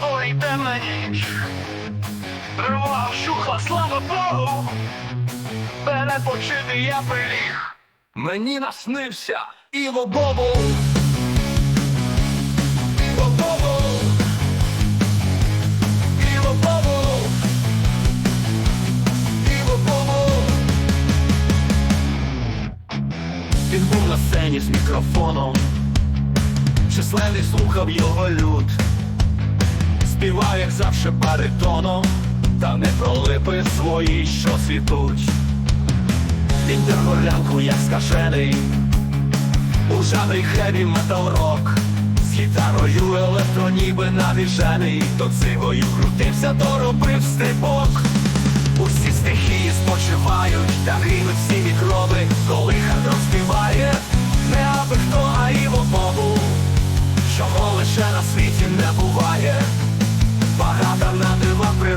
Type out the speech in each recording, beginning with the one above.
Пойде на ніч. Рвав щухла, слава Богу. Перепочити я приліг. Мені наснився Іво Бобу. Він був на сцені з мікрофоном. Численний слухав його люд. Співав, як завше, баритоном, та не про липи свої, що світуть. Він дер горлянку, як скажений, у жанрі хеві метал рок, з гітарою електро ніби навіжений, то цивою крутився, доробив стрибок. Усі стихії спочивають, та гинуть всі мікроби, коли хат розпіває,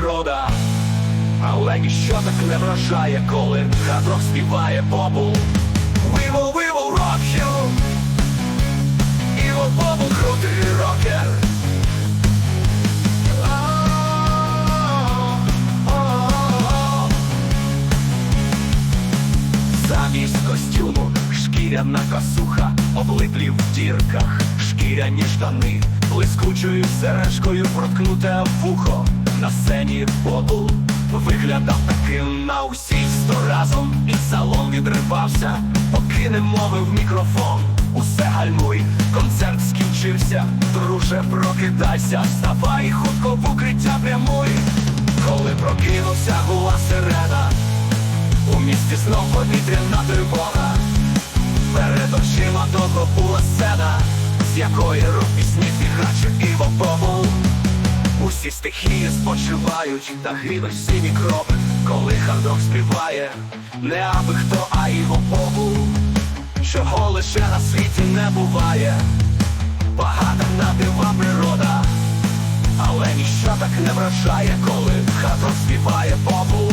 природа, але ніщо так не вражає, коли хадрок співає бобу. Will rock you І от бобу крутий рокер Замість костюму шкіряна косуха, облиплі в дірках, шкіряні штани, блискучою сережкою проткнуте вухо. На сцені бобул виглядав таким на усіх сто разом, і салон відривався, поки не мовив мікрофон. Усе гальмуй, концерт скінчився, друже, прокидайся, вставай хутко в укриття прямуй. Коли прокинувся, була сирена. У місті знов повітряна тривога Перед очима довго була сцена З якої рук пісні стихії спочивають Та гинуть всі мікроби Коли хардок співає. Не аби хто, а його Богу Чого лише на світі не буває. Багата на дива природа але ніщо так не вражає, коли хардок співає бобу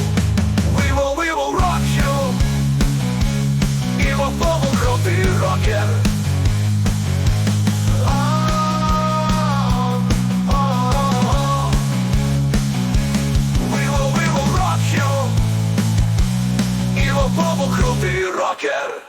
ти рокер.